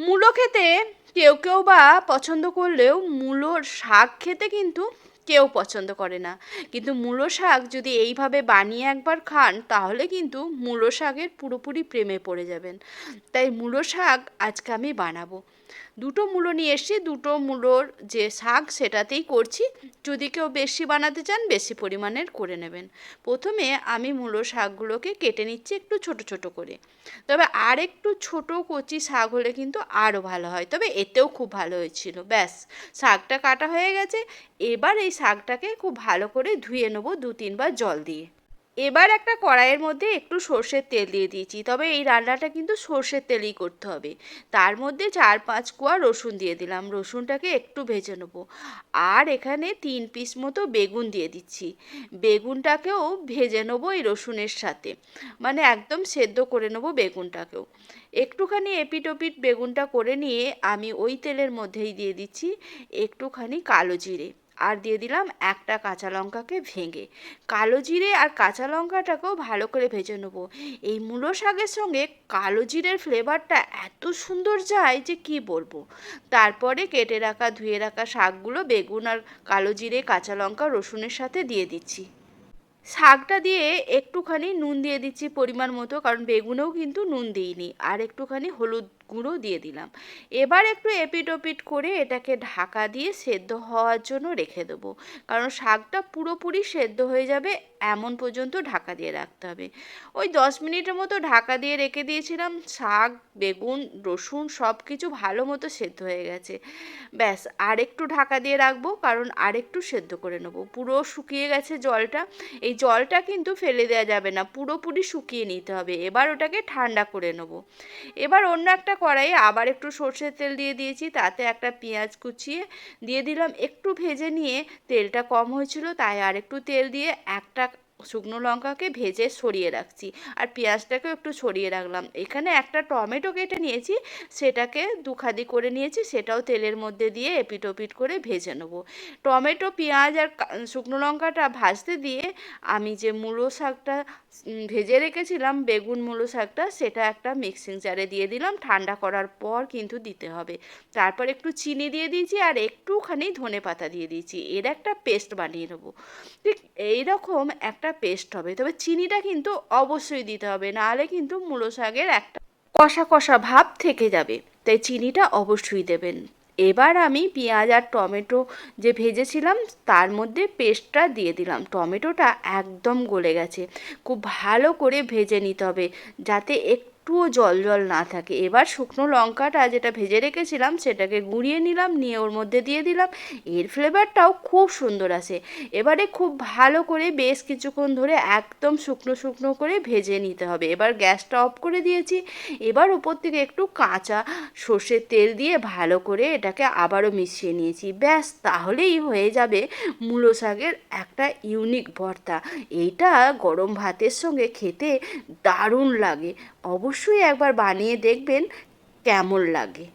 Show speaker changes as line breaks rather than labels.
মূলো খেতে কেউ কেউ বা পছন্দ করলেও মূলোর শাক খেতে কিন্তু কেউ পছন্দ করে না। কিন্তু মূলো শাক যদি এইভাবে বানিয়ে একবার খান, তাহলে কিন্তু মূলো শাকের পুরোপুরি প্রেমে পড়ে যাবেন। তাই মূলো শাক আজকে আমি বানাবো। দুটো মূলো নিয়ে এসেছি, দুটো মূলোর যে শাক সেটাতেই করছি। যদি কেউ বেশি বানাতে চান, বেশি পরিমাণের করে নেবেন। প্রথমে আমি মূলো শাকগুলোকে কেটে নিচ্ছি একটু ছোট ছোট করে। তবে আর একটু ছোট কচি শাক হলে কিন্তু আরও ভালো হয়। তবে এতেও খুব ভালো হয়েছিল। ব্যাস, শাকটা কাটা হয়ে গেছে। এবার এই শাকটাকে খুব ভালো করে ধুয়ে নেব দু তিনবার জল দিয়ে। এবার একটা কড়াইয়ের মধ্যে একটু সর্ষের তেল দিয়ে দিয়েছি, তবে এই রান্নাটা কিন্তু সর্ষের তেলেই করতে হবে। তার মধ্যে চার পাঁচ কোয়া রসুন দিয়ে দিলাম, রসুনটাকে একটু ভেজে নেব। আর এখানে তিন পিস মতো বেগুন দিয়ে দিচ্ছি। বেগুনটাকেও ভেজে নেব এই রসুনের সাথে মানে একদম সেদ্ধ করে নেব বেগুনটাকেও। একটুখানি এপিট ওপিট বেগুনটা করে নিয়ে আমি ওই তেলের মধ্যেই দিয়ে দিচ্ছি একটুখানি কালো জিরে। আর দিয়ে দিলাম একটা কাঁচা লঙ্কাকে ভেঙে। কালো জিরে আর কাঁচা লঙ্কাটাকেও ভালো করে ভেজে নেব। এই মূলো শাকের সঙ্গে কালো জিরের ফ্লেভারটা এত সুন্দর যায় যে কি বলব? তারপরে কেটে রাখা, ধুয়ে রাখা শাকগুলো বেগুন আর কালো জিরে, কাঁচা লঙ্কা, রসুনের সাথে দিয়ে দিচ্ছি। শাকটা দিয়ে একটুখানি নুন দিয়ে দিচ্ছি পরিমাণ মতো, কারণ বেগুনেও কিন্তু নুন দিইনি। আর একটুখানি হলুদ গুঁড়ো দিয়ে দিলাম। এবার একটু এপিট ওপিট করে এটাকে ঢাকা দিয়ে সেদ্ধ হওয়ার জন্য রেখে দেবো। কারণ শাকটা পুরোপুরি সেদ্ধ হয়ে যাবে, এমন পর্যন্ত ঢাকা দিয়ে রাখতে হবে। ওই দশ মিনিটের মতো ঢাকা দিয়ে রেখে দিয়েছিলাম, শাক, বেগুন, রসুন সব কিছু ভালো মতো সেদ্ধ হয়ে গেছে। ব্যাস আর একটু ঢাকা দিয়ে রাখব, কারণ আর একটু সেদ্ধ করে নেব। পুরো শুকিয়ে গেছে জলটা। এই জলটা কিন্তু ফেলে দেওয়া যাবে না, পুরোপুরি শুকিয়ে নিতে হবে। এবার ওটাকে ঠান্ডা করে নেব। এবার অন্য একটা কড়াইয়ে আবার একটু সর্ষের তেল দিয়ে দিয়েছি, তাতে একটা পেঁয়াজ কুচিয়ে দিয়ে দিলাম। একটু ভেজে নিয়ে তেলটা কম হয়েছিল, তাই আর একটু তেল দিয়ে একটা শুকনো লঙ্কাকে ভেজে সরিয়ে রাখছি। আর পেঁয়াজটাকেও একটু সরিয়ে রাখলাম। এখানে একটা টমেটো কেটে নিয়েছি, সেটাকে দুখাদি করে নিয়েছি, সেটাও তেলের মধ্যে দিয়ে এপিট ওপিট করে ভেজে নেব। টমেটো, পেঁয়াজ আর শুকনো লঙ্কাটা ভাজতে দিয়ে আমি যে মূলো শাকটা ভেজে রেখেছিলাম, বেগুন মূলো শাকটা, সেটা একটা মিক্সিং জারে দিয়ে দিলাম। ঠান্ডা করার পর কিন্তু দিতে হবে। তারপর একটু চিনি দিয়ে দিয়েছি আর একটুখানি ধনে পাতা দিয়ে দিয়েছি। এর একটা পেস্ট বানিয়ে নেব। ঠিক এইরকম একটা পেস্ট হবে। তবে চিনিটা কিন্তু অবশ্যই দিতে হবে, নাহলে কিন্তু মূলো শাকের একটা কষা কষা ভাব থেকে যাবে। তাই চিনিটা অবশ্যই দেবেন। এবার আমি পেঁয়াজ আর টমেটো যে ভেজেছিলাম, তার মধ্যে পেস্টটা দিয়ে দিলাম। টমেটোটা একদম গলে গেছে। খুব ভালো করে ভেজে নিতে হবে, যাতে এক একটুও জল জল না থাকে। এবার শুকনো লঙ্কাটা যেটা ভেজে রেখেছিলাম, সেটাকে গুঁড়িয়ে নিলাম, নিয়ে ওর মধ্যে দিয়ে দিলাম। এর ফ্লেভারটাও খুব সুন্দর আসে। এবারে খুব ভালো করে বেশ কিছুক্ষণ ধরে একদম শুকনো শুকনো করে ভেজে নিতে হবে। এবার গ্যাসটা অফ করে দিয়েছি। এবার উপর থেকে একটু কাঁচা সর্ষের তেল দিয়ে ভালো করে এটাকে আবারও মিশিয়ে নিয়েছি। ব্যাস, তাহলেই হয়ে যাবে মূলো শাকের একটা ইউনিক ভর্তা। এইটা গরম ভাতের সঙ্গে খেতে দারুণ লাগে। অবশ্যই একবার বানিয়ে দেখবেন কেমন লাগে।